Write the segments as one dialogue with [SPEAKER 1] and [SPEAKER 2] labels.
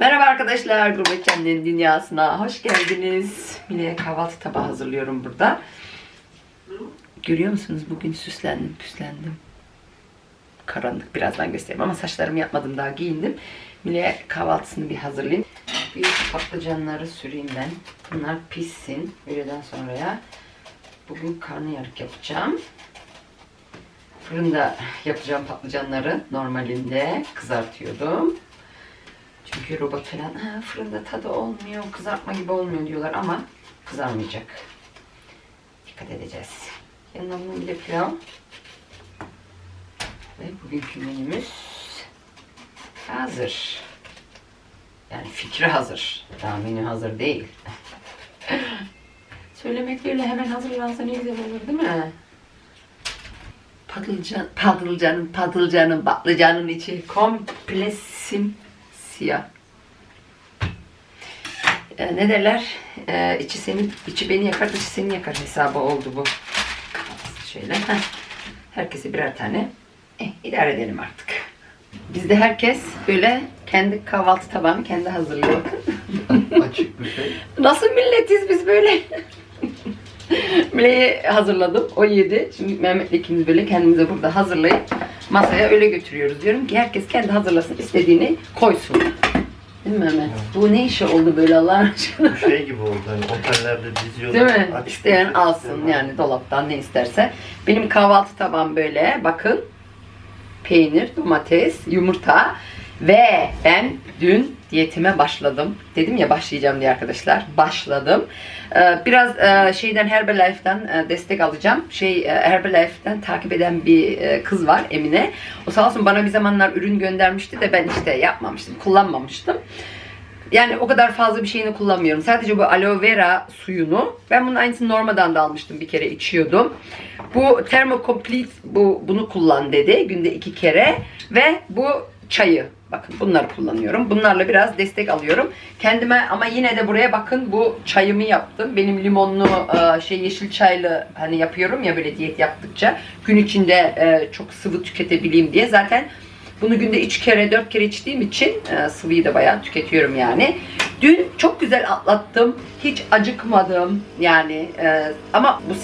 [SPEAKER 1] Merhaba arkadaşlar, Gurbetçenlerin Dünyası'na hoş geldiniz. Mine'ye kahvaltı tabağı hazırlıyorum burada. Görüyor musunuz? Bugün süslendim, püslendim. Karanlık birazdan göstereyim ama saçlarımı yapmadım daha giyindim. Mine'ye kahvaltısını bir hazırlayayım. Bir patlıcanları süreyim ben. Bunlar pişsin. Öğleden sonraya. Bugün karnıyarık yapacağım. Fırında yapacağım patlıcanları normalinde kızartıyordum. Çünkü robot falan "Ha, fırında tadı olmuyor, kızartma gibi olmuyor diyorlar ama kızarmayacak. Dikkat edeceğiz. Yanına bunun bir de pilav. Ve bugünkü menümüz hazır. Yani fikri hazır. Daha menü hazır değil. Söylemek öyle hemen hazırlansa ne güzel olur değil mi? Patlıcan, patlıcanın, patlıcanın, patlıcanın içi komple simsiyah. Ee, ne derler? Ee, içi senin, içi beni yakar, dışı seni yakar hesabı oldu bu. Şöyle. heh. Herkese birer tane. Eh, idare edelim artık. Bizde herkes böyle kendi kahvaltı tabağını kendi hazırlıyor.
[SPEAKER 2] Açık büfe.
[SPEAKER 1] Nasıl milletiz biz böyle? Mile'yi hazırladım. O yedi. Şimdi Mehmet'le ikimiz böyle kendimize burada hazırlayıp masaya öyle götürüyoruz. Diyorum ki herkes kendi hazırlasın istediğini koysun. Değil mi Mehmet? Bu ne işi oldu böyle Allah aşkına?
[SPEAKER 2] Bu şey gibi oldu hani otellerde diziyorlar.
[SPEAKER 1] Değil mi? İsteyen alsın
[SPEAKER 2] isteyen
[SPEAKER 1] yani dolaptan ne isterse. Benim kahvaltı tabağım böyle. Bakın. Peynir, domates, yumurta ve ben dün diyetime başladım. Dedim ya başlayacağım diye arkadaşlar. Başladım. Ee, Biraz e, şeyden Herbalife'den e, destek alacağım. Şey e, Herbalife'den takip eden bir kız var Emine. O sağ olsun bana bir zamanlar ürün göndermişti de ben işte yapmamıştım, kullanmamıştım. Yani o kadar fazla bir şeyini kullanmıyorum. Sadece bu aloe vera suyunu. Ben bunun aynısını Norma'dan da almıştım. Bir kere içiyordum. Bu Thermocomplete bu, bunu kullan dedi. Günde iki kere. Ve bu çayı. Bakın bunları kullanıyorum. Bunlarla biraz destek alıyorum. Kendime ama yine de buraya bakın bu çayımı yaptım. Benim limonlu e, şey yeşil çaylı hani yapıyorum ya böyle diyet yaptıkça. Gün içinde e, çok sıvı tüketebileyim diye. Zaten bunu günde 3 kere 4 kere içtiğim için e, sıvıyı da bayağı tüketiyorum yani. Dün çok güzel atlattım. Hiç acıkmadım yani. ama bu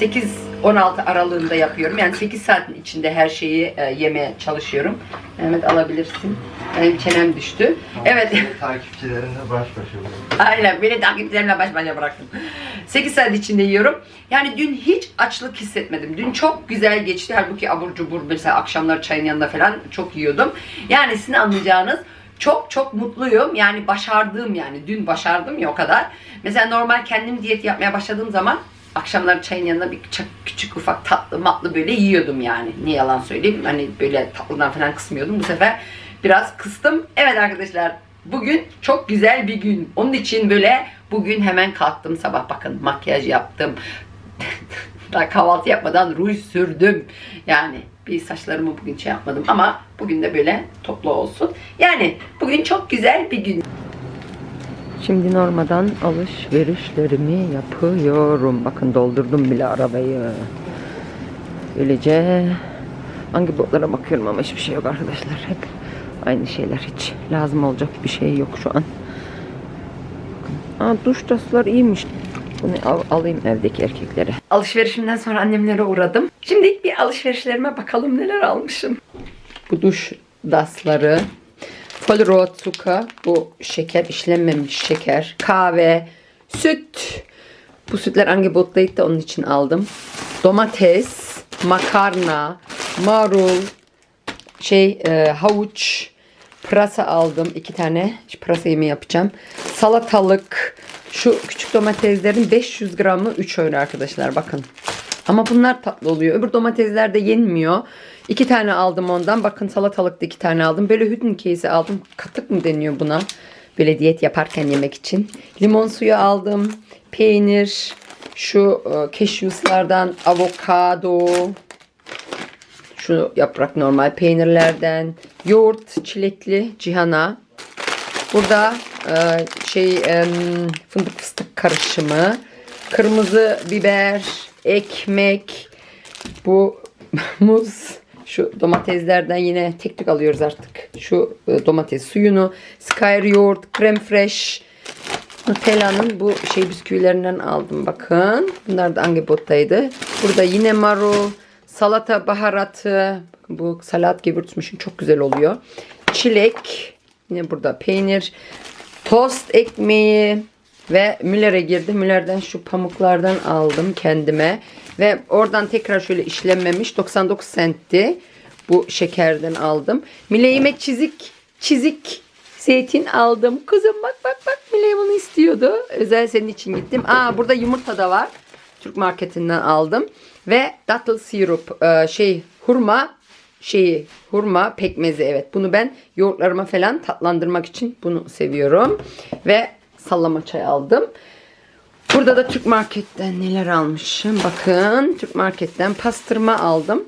[SPEAKER 1] 8-16 aralığında yapıyorum. Yani 8 saatin içinde her şeyi e, yemeye çalışıyorum. Mehmet alabilirsin. Benim çenem düştü. Evet.
[SPEAKER 2] Takipçilerinle baş başa bırakın.
[SPEAKER 1] Aynen beni takipçilerimle baş başa bıraktım. 8 saat içinde yiyorum. Yani dün hiç açlık hissetmedim. Dün çok güzel geçti. Halbuki abur cubur mesela akşamlar çayın yanında falan çok yiyordum. Yani sizin anlayacağınız çok çok mutluyum. Yani başardığım yani dün başardım ya o kadar. Mesela normal kendim diyet yapmaya başladığım zaman akşamlar çayın yanında bir küçük, küçük ufak tatlı matlı böyle yiyordum yani. Ne yalan söyleyeyim. Hani böyle tatlıdan falan kısmıyordum. Bu sefer biraz kıstım. Evet arkadaşlar Bugün çok güzel bir gün. Onun için böyle bugün hemen kalktım sabah bakın makyaj yaptım. Daha kahvaltı yapmadan ruj sürdüm. Yani bir saçlarımı bugün şey yapmadım ama bugün de böyle toplu olsun. Yani bugün çok güzel bir gün. Şimdi normadan alışverişlerimi yapıyorum. Bakın doldurdum bile arabayı. Böylece hangi botlara bakıyorum ama hiçbir şey yok arkadaşlar. Hep aynı şeyler hiç lazım olacak bir şey yok şu an. Aa, duş tasları iyiymiş. Bunu al- alayım evdeki erkeklere. Alışverişimden sonra annemlere uğradım. Şimdi bir alışverişlerime bakalım neler almışım. Bu duş dasları. Folrotsuka bu şeker işlenmemiş şeker. Kahve, süt. Bu sütler hangi bottaydı onun için aldım. Domates, makarna, marul, şey e, havuç, pırasa aldım. iki tane Şu pırasa yemeği yapacağım. Salatalık. Şu küçük domateslerin 500 gramı 3 euro arkadaşlar bakın. Ama bunlar tatlı oluyor. Öbür domatesler de yenmiyor. İki tane aldım ondan. Bakın salatalık da iki tane aldım. Böyle hüdün case'i aldım. Katık mı deniyor buna? Böyle diyet yaparken yemek için. Limon suyu aldım. Peynir. Şu cashews avokado. Şu yaprak normal peynirlerden. Yoğurt çilekli cihana. Burada e, şey fındık fıstık karışımı. Kırmızı biber, ekmek, bu muz, Şu domateslerden yine tek tük alıyoruz artık. Şu e, domates suyunu, Skyr yoğurt, krem fresh, Nutella'nın bu şey bisküvilerinden aldım bakın. Bunlar da Angebot'taydı. Burada yine marul, salata baharatı. Bu salat gewürzmischen çok güzel oluyor. Çilek, yine burada peynir, tost ekmeği ve Müller'e girdim. Müller'den şu pamuklardan aldım kendime. Ve oradan tekrar şöyle işlenmemiş 99 centti. Bu şekerden aldım. Mileğime çizik çizik zeytin aldım. Kızım bak bak bak Miley bunu istiyordu. Özel senin için gittim. Aa burada yumurta da var. Türk marketinden aldım. Ve dattle sirup e, şey hurma şeyi hurma pekmezi evet. Bunu ben yoğurtlarıma falan tatlandırmak için bunu seviyorum. Ve sallama çay aldım. Burada da Türk marketten neler almışım. Bakın Türk marketten pastırma aldım.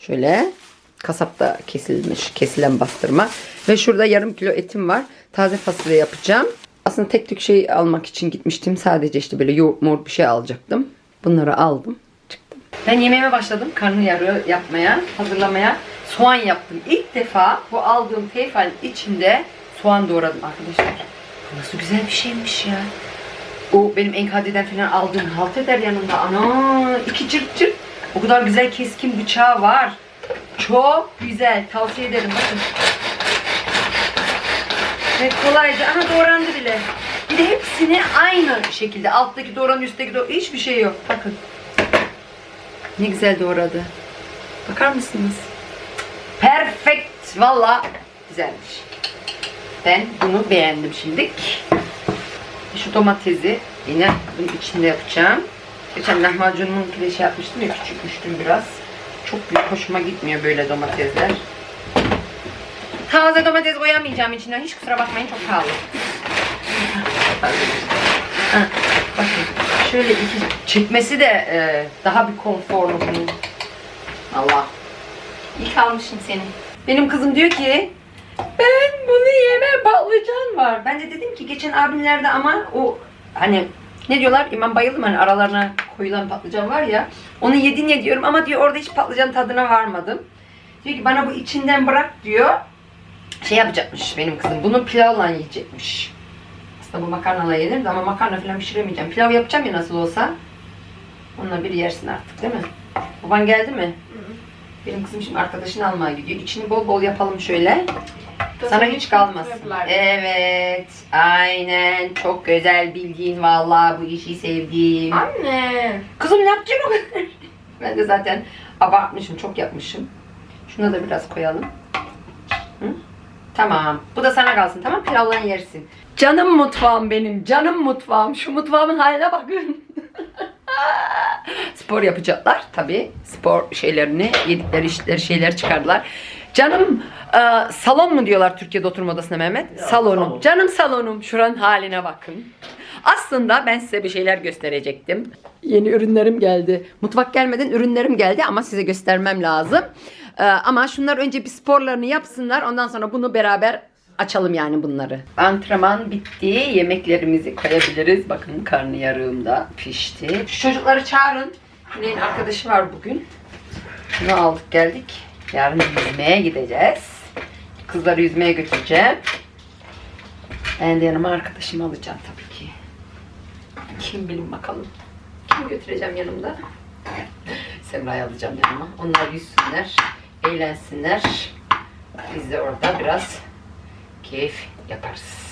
[SPEAKER 1] Şöyle kasapta kesilmiş kesilen pastırma. Ve şurada yarım kilo etim var. Taze fasulye yapacağım. Aslında tek tük şey almak için gitmiştim. Sadece işte böyle yoğurt mor bir şey alacaktım. Bunları aldım. Çıktım. Ben yemeğime başladım. Karnıyarığı yapmaya, hazırlamaya. Soğan yaptım. İlk defa bu aldığım teyfalin içinde soğan doğradım arkadaşlar. Nasıl güzel bir şeymiş ya. O benim enkadiden falan aldığım halt eder yanında. Ana iki cırt cırt. O kadar güzel keskin bıçağı var. Çok güzel. Tavsiye ederim. Bakın. Ve kolayca. Aha doğrandı bile. Bir de hepsini aynı şekilde. Alttaki doğran, üstteki doğran. Hiçbir şey yok. Bakın. Ne güzel doğradı. Bakar mısınız? Perfect. Valla güzelmiş. Ben bunu beğendim şimdilik. Şu domatesi yine bunun içinde yapacağım. Geçen lahmacunumun de şey yapmıştım ya küçükmüştüm biraz. Çok büyük hoşuma gitmiyor böyle domatesler. Taze domates koyamayacağım içinden. Hiç kusura bakmayın çok pahalı. Ha, Bakın şöyle iki çekmesi de e, daha bir konforlu bunun. Allah. İyi kalmışım seni. Benim kızım diyor ki ben bunu yeme patlıcan var. Ben de dedim ki geçen abimlerde ama o hani ne diyorlar İmam bayıldım hani aralarına koyulan patlıcan var ya. Onu yedin ya diyorum ama diyor orada hiç patlıcan tadına varmadım. Diyor ki bana bu içinden bırak diyor. Şey yapacakmış benim kızım. Bunu pilavla yiyecekmiş. Aslında bu makarnayla yenir ama makarna falan pişiremeyeceğim. Pilav yapacağım ya nasıl olsa. Onunla bir yersin artık değil mi? Baban geldi mi? Benim kızım şimdi arkadaşını almaya gidiyor. İçini bol bol yapalım şöyle. Sana hiç kalmasın. Evet. Aynen. Çok güzel bildiğin vallahi bu işi sevdim.
[SPEAKER 3] Anne.
[SPEAKER 1] Kızım ne yapacaksın o kadar? Ben de zaten abartmışım. Çok yapmışım. Şuna da biraz koyalım. Hı? Tamam. Bu da sana kalsın. Tamam pilavla yersin. Canım mutfağım benim. Canım mutfağım. Şu mutfağımın haline bakın. spor yapacaklar tabi. Spor şeylerini, yedikleri işleri şeyler çıkardılar. Canım e, salon mu diyorlar Türkiye'de oturma odasına Mehmet? Salonum.
[SPEAKER 2] salon.
[SPEAKER 1] Canım salonum. Şuranın haline bakın. Aslında ben size bir şeyler gösterecektim. Yeni ürünlerim geldi. Mutfak gelmeden ürünlerim geldi ama size göstermem lazım. E, ama şunlar önce bir sporlarını yapsınlar. Ondan sonra bunu beraber açalım yani bunları. Antrenman bitti. Yemeklerimizi koyabiliriz. Bakın karnıyarığım da pişti. Şu çocukları çağırın. Güney'in arkadaşı var bugün. Bunu aldık geldik. Yarın yüzmeye gideceğiz. Kızları yüzmeye götüreceğim. Ben de yanıma arkadaşımı alacağım tabii ki. Kim bilir bakalım. Kim götüreceğim yanımda? Semra'yı alacağım yanıma. Onlar yüzsünler, eğlensinler. Biz de orada biraz keyif yaparız.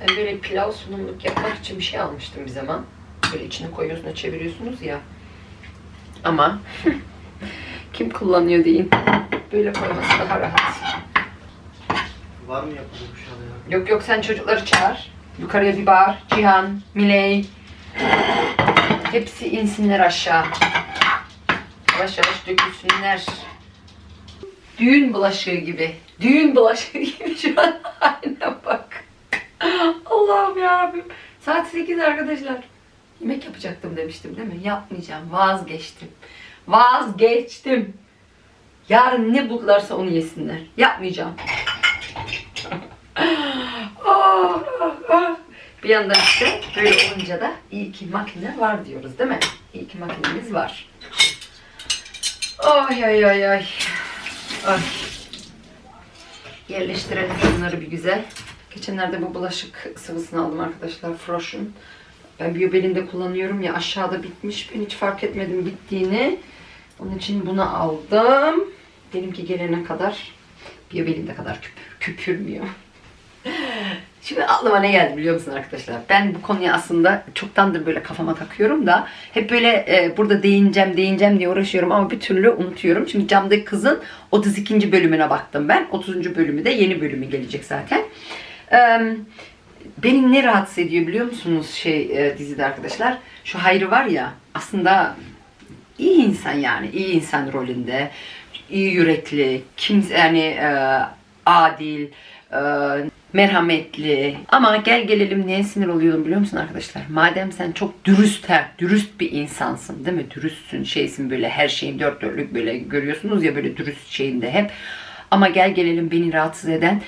[SPEAKER 1] Ben böyle pilav sunumluk yapmak için bir şey almıştım bir zaman. Böyle içine koyuyorsunuz, çeviriyorsunuz ya. Ama kim kullanıyor deyin. Böyle koyması daha rahat.
[SPEAKER 2] Var mı yapılmış ya?
[SPEAKER 1] Yok yok sen çocukları çağır. Yukarıya bir bağır. Cihan, Miley. Hepsi insinler aşağı. Yavaş yavaş dökülsünler. Düğün bulaşığı gibi. Düğün bulaşığı gibi şu an haline bak. Allah'ım yarabbim. Saat 8 arkadaşlar. Yemek yapacaktım demiştim değil mi? Yapmayacağım. Vazgeçtim. Vazgeçtim. Yarın ne buldularsa onu yesinler. Yapmayacağım. Ah, ah, ah. Bir yandan işte böyle olunca da iyi ki makine var diyoruz değil mi? İyi ki makinemiz var. Ay ay ay ay. Ay. Yerleştirelim şunları bir güzel. Geçenlerde bu bulaşık sıvısını aldım arkadaşlar. Froş'un. Ben Biobel'inde kullanıyorum ya aşağıda bitmiş. Ben hiç fark etmedim bittiğini. Onun için bunu aldım. Benimki gelene kadar Biobel'inde kadar küpür, küpürmüyor. Şimdi aklıma ne geldi biliyor musun arkadaşlar? Ben bu konuya aslında çoktandır böyle kafama takıyorum da hep böyle e, burada değineceğim değineceğim diye uğraşıyorum ama bir türlü unutuyorum. Şimdi Camdaki Kız'ın 32. bölümüne baktım ben. 30. bölümü de yeni bölümü gelecek zaten. Eee Beni ne rahatsız ediyor biliyor musunuz şey e, dizide arkadaşlar? Şu Hayri var ya aslında iyi insan yani iyi insan rolünde iyi yürekli kimse yani e, adil e, merhametli ama gel gelelim neye sinir oluyorum biliyor musun arkadaşlar madem sen çok dürüst ha, dürüst bir insansın değil mi dürüstsün şeysin böyle her şeyin dört dörtlük böyle görüyorsunuz ya böyle dürüst şeyinde hep ama gel gelelim beni rahatsız eden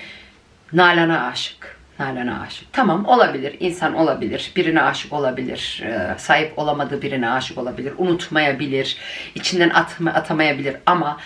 [SPEAKER 1] Nalan'a aşık. Nalan'a aşık. Tamam olabilir. insan olabilir. Birine aşık olabilir. e, Sahip olamadığı birine aşık olabilir. Unutmayabilir. içinden atma, atamayabilir. Ama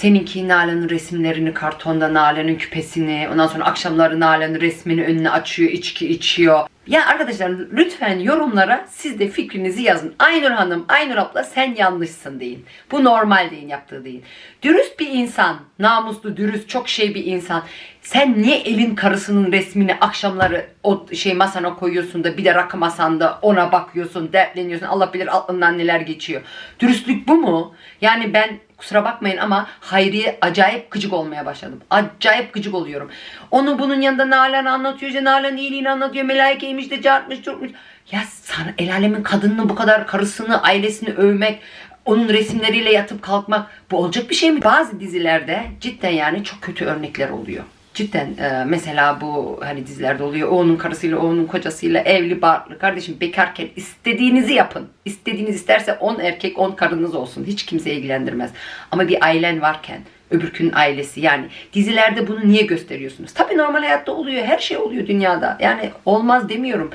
[SPEAKER 1] seninki Nalan'ın resimlerini kartonda Nalan'ın küpesini ondan sonra akşamları Nalan'ın resmini önüne açıyor. içki içiyor. Ya arkadaşlar lütfen yorumlara siz de fikrinizi yazın. Aynur Hanım, Aynur abla sen yanlışsın deyin. Bu normal deyin yaptığı deyin. Dürüst bir insan, namuslu, dürüst, çok şey bir insan. Sen niye elin karısının resmini akşamları o şey masana koyuyorsun da bir de rakı masanda ona bakıyorsun, dertleniyorsun. Allah bilir aklından neler geçiyor. Dürüstlük bu mu? Yani ben kusura bakmayın ama Hayri'ye acayip gıcık olmaya başladım. Acayip gıcık oluyorum. Onu bunun yanında Nalan anlatıyor. işte Nalan iyiliğini anlatıyor. Melaikeymiş de cartmış çurtmuş. Ya sana el alemin kadınını bu kadar karısını, ailesini övmek, onun resimleriyle yatıp kalkmak bu olacak bir şey mi? Bazı dizilerde cidden yani çok kötü örnekler oluyor. Cidden e, mesela bu hani dizilerde oluyor. O onun karısıyla, o onun kocasıyla evli, barklı. Kardeşim bekarken istediğinizi yapın. İstediğiniz isterse 10 erkek 10 karınız olsun. Hiç kimse ilgilendirmez. Ama bir ailen varken öbürkünün ailesi yani dizilerde bunu niye gösteriyorsunuz? Tabii normal hayatta oluyor. Her şey oluyor dünyada. Yani olmaz demiyorum.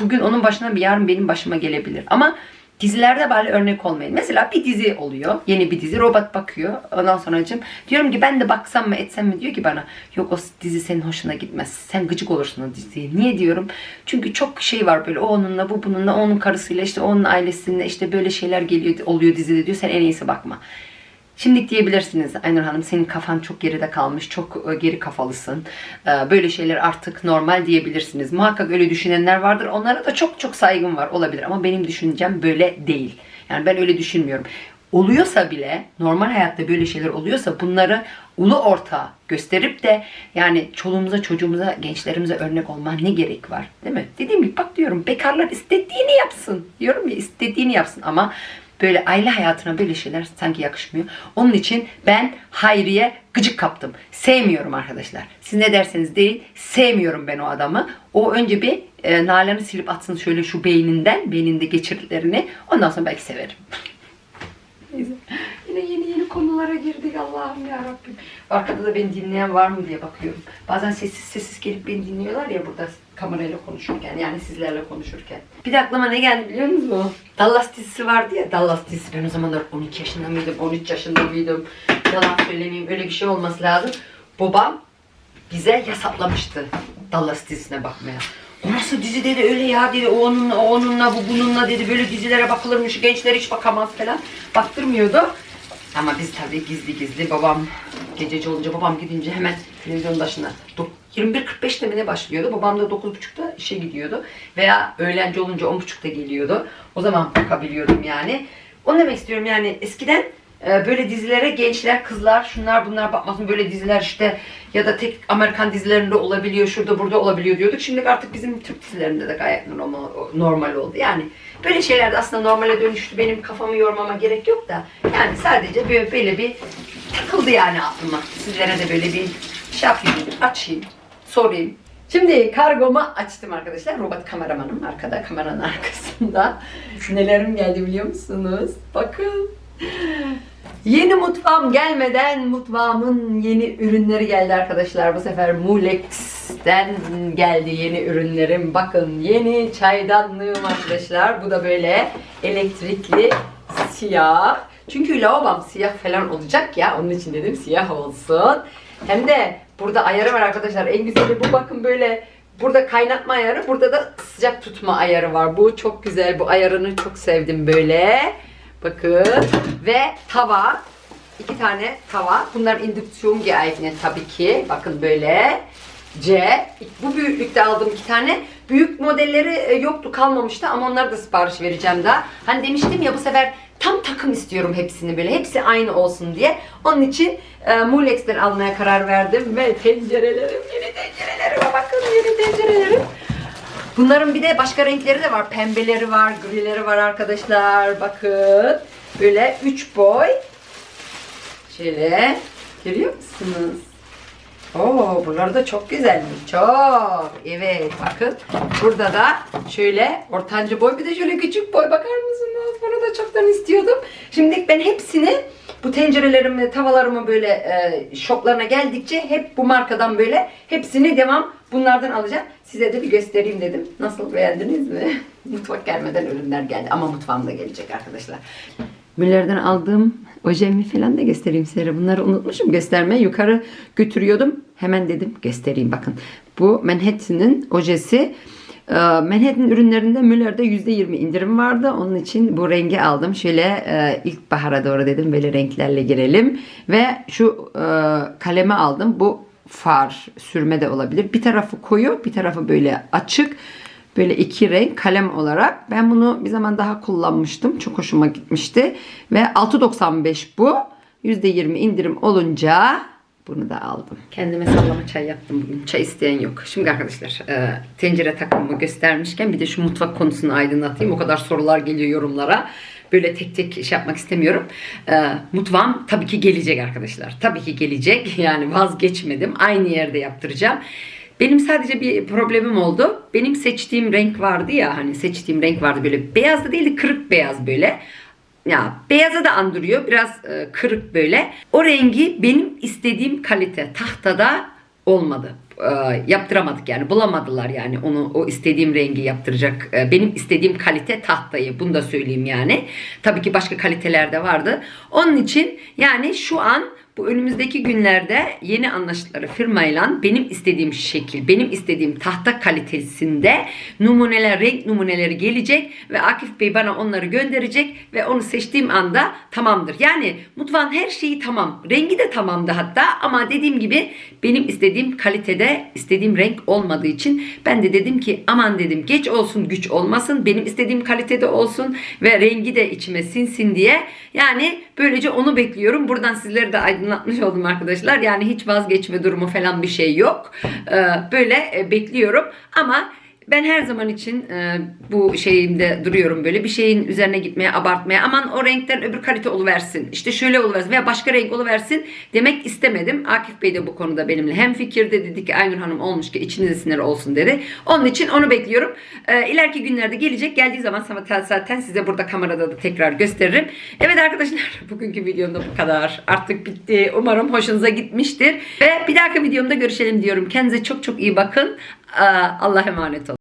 [SPEAKER 1] Bugün onun başına bir yarın benim başıma gelebilir. Ama Dizilerde bari örnek olmayın. Mesela bir dizi oluyor. Yeni bir dizi. Robot bakıyor. Ondan sonra diyorum ki ben de baksam mı etsem mi diyor ki bana yok o dizi senin hoşuna gitmez. Sen gıcık olursun o diziye. Niye diyorum? Çünkü çok şey var böyle o onunla bu bununla onun karısıyla işte onun ailesiyle işte böyle şeyler geliyor oluyor dizide diyor. Sen en iyisi bakma. Şimdi diyebilirsiniz Aynur Hanım senin kafan çok geride kalmış, çok e, geri kafalısın. E, Böyle şeyler artık normal diyebilirsiniz. Muhakkak öyle düşünenler vardır. Onlara da çok çok saygım var olabilir ama benim düşüncem böyle değil. Yani ben öyle düşünmüyorum. Oluyorsa bile normal hayatta böyle şeyler oluyorsa bunları ulu orta gösterip de yani çoluğumuza çocuğumuza gençlerimize örnek olma ne gerek var değil mi? Dediğim gibi bak diyorum bekarlar istediğini yapsın diyorum ya istediğini yapsın ama böyle aile hayatına böyle şeyler sanki yakışmıyor. Onun için ben Hayri'ye gıcık kaptım. Sevmiyorum arkadaşlar. Siz ne derseniz değil. Sevmiyorum ben o adamı. O önce bir e, Nalan'ı silip atsın şöyle şu beyninden. Beyninde geçirdiklerini. Ondan sonra belki severim. Neyse. Yine yeni yeni konulara girdik Allah'ım ya Rabbim. Arkada da beni dinleyen var mı diye bakıyorum. Bazen sessiz sessiz gelip beni dinliyorlar ya burada kamerayla konuşurken yani sizlerle konuşurken. Bir de aklıma ne geldi biliyor musunuz? Dallas dizisi vardı ya Dallas dizisi. Ben o zamanlar 12 yaşında mıydım, 13 yaşında mıydım? Yalan söylemeyeyim öyle bir şey olması lazım. Babam bize yasaklamıştı Dallas dizisine bakmaya. O nasıl dizi dedi öyle ya dedi o onunla o onunla bu bununla dedi böyle dizilere bakılırmış gençler hiç bakamaz falan baktırmıyordu. Ama biz tabii gizli gizli babam gececi olunca babam gidince hemen televizyon başına 21.45'te mi ne başlıyordu? Babam da 9.30'da işe gidiyordu. Veya öğlenci olunca 10.30'da geliyordu. O zaman bakabiliyordum yani. Onu demek istiyorum yani eskiden e, böyle dizilere gençler, kızlar, şunlar bunlar bakmasın böyle diziler işte ya da tek Amerikan dizilerinde olabiliyor, şurada burada olabiliyor diyorduk. Şimdi artık bizim Türk dizilerinde de gayet normal, normal oldu. Yani böyle şeyler de aslında normale dönüştü. Benim kafamı yormama gerek yok da yani sadece böyle, böyle bir takıldı yani aklıma. Sizlere de böyle bir şey yapayım, açayım, sorayım. Şimdi kargomu açtım arkadaşlar. Robot kameramanım arkada, kameranın arkasında. Nelerim geldi biliyor musunuz? Bakın. Yeni mutfağım gelmeden mutfağımın yeni ürünleri geldi arkadaşlar. Bu sefer Mulex'ten geldi yeni ürünlerim. Bakın yeni çaydanlığım arkadaşlar. Bu da böyle elektrikli siyah. Çünkü lavabom siyah falan olacak ya. Onun için dedim siyah olsun. Hem de burada ayarı var arkadaşlar. En güzeli bu bakın böyle burada kaynatma ayarı, burada da sıcak tutma ayarı var. Bu çok güzel. Bu ayarını çok sevdim böyle. Bakın ve tava. iki tane tava. Bunlar indüksiyon geeignet tabii ki. Bakın böyle. C. Bu büyüklükte aldım iki tane. Büyük modelleri e, yoktu kalmamıştı ama onları da sipariş vereceğim daha. Hani demiştim ya bu sefer tam takım istiyorum hepsini böyle. Hepsi aynı olsun diye. Onun için e, Mulex'ten almaya karar verdim. Ve tencerelerim, yeni tencerelerime bakın yeni tencerelerim. Bunların bir de başka renkleri de var. Pembeleri var, grileri var arkadaşlar. Bakın. Böyle 3 boy. Şöyle. Görüyor musunuz? Oo, buralar da çok güzelmiş. Çok. Evet, bakın. Burada da şöyle ortanca boy bir de şöyle küçük boy. Bakar mısınız? Bunu da çoktan istiyordum. Şimdi ben hepsini bu tencerelerimi, tavalarımı böyle e, shoplarına geldikçe hep bu markadan böyle hepsini devam bunlardan alacağım. Size de bir göstereyim dedim. Nasıl beğendiniz mi? Mutfak gelmeden ürünler geldi ama mutfağım da gelecek arkadaşlar. Müller'den aldığım ojemi falan da göstereyim size. Bunları unutmuşum göstermeye. Yukarı götürüyordum. Hemen dedim göstereyim bakın. Bu Manhattan'ın ojesi. Ee, Manhattan ürünlerinde Müller'de %20 indirim vardı. Onun için bu rengi aldım. Şöyle e, ilkbahara doğru dedim böyle renklerle girelim. Ve şu e, kalemi aldım. Bu far sürme de olabilir. Bir tarafı koyu, bir tarafı böyle açık. Böyle iki renk kalem olarak. Ben bunu bir zaman daha kullanmıştım. Çok hoşuma gitmişti. Ve 6.95 bu. %20 indirim olunca bunu da aldım. Kendime sallama çay yaptım bugün. Çay isteyen yok. Şimdi arkadaşlar e, tencere takımımı göstermişken bir de şu mutfak konusunu aydınlatayım. O kadar sorular geliyor yorumlara. Böyle tek tek şey yapmak istemiyorum. E, mutfağım tabii ki gelecek arkadaşlar. Tabii ki gelecek. Yani vazgeçmedim. Aynı yerde yaptıracağım. Benim sadece bir problemim oldu. Benim seçtiğim renk vardı ya hani seçtiğim renk vardı böyle beyaz da değil de kırık beyaz böyle. Ya beyaza da andırıyor. Biraz e, kırık böyle. O rengi benim istediğim kalite tahtada olmadı. E, yaptıramadık yani. Bulamadılar yani onu o istediğim rengi yaptıracak. E, benim istediğim kalite tahtayı. Bunu da söyleyeyim yani. Tabii ki başka kaliteler de vardı. Onun için yani şu an bu önümüzdeki günlerde yeni anlaştıkları firmayla benim istediğim şekil, benim istediğim tahta kalitesinde numuneler, renk numuneleri gelecek ve Akif Bey bana onları gönderecek ve onu seçtiğim anda tamamdır. Yani mutfağın her şeyi tamam. Rengi de tamamdı hatta ama dediğim gibi benim istediğim kalitede, istediğim renk olmadığı için ben de dedim ki aman dedim geç olsun güç olmasın. Benim istediğim kalitede olsun ve rengi de içime sinsin diye. Yani böylece onu bekliyorum. Buradan sizleri de aydınlatmış oldum arkadaşlar. Yani hiç vazgeçme durumu falan bir şey yok. Ee, Böyle e, bekliyorum ama ben her zaman için e, bu şeyimde duruyorum böyle bir şeyin üzerine gitmeye abartmaya aman o renkten öbür kalite oluversin işte şöyle oluversin veya başka renk oluversin demek istemedim. Akif Bey de bu konuda benimle hem fikirde dedi ki Aynur Hanım olmuş ki içinize sinir olsun dedi. Onun için onu bekliyorum. E, ileriki günlerde gelecek geldiği zaman zaten size burada kamerada da tekrar gösteririm. Evet arkadaşlar bugünkü videomda bu kadar. Artık bitti. Umarım hoşunuza gitmiştir. Ve bir dahaki videomda görüşelim diyorum. Kendinize çok çok iyi bakın. Aa, Allah'a emanet olun.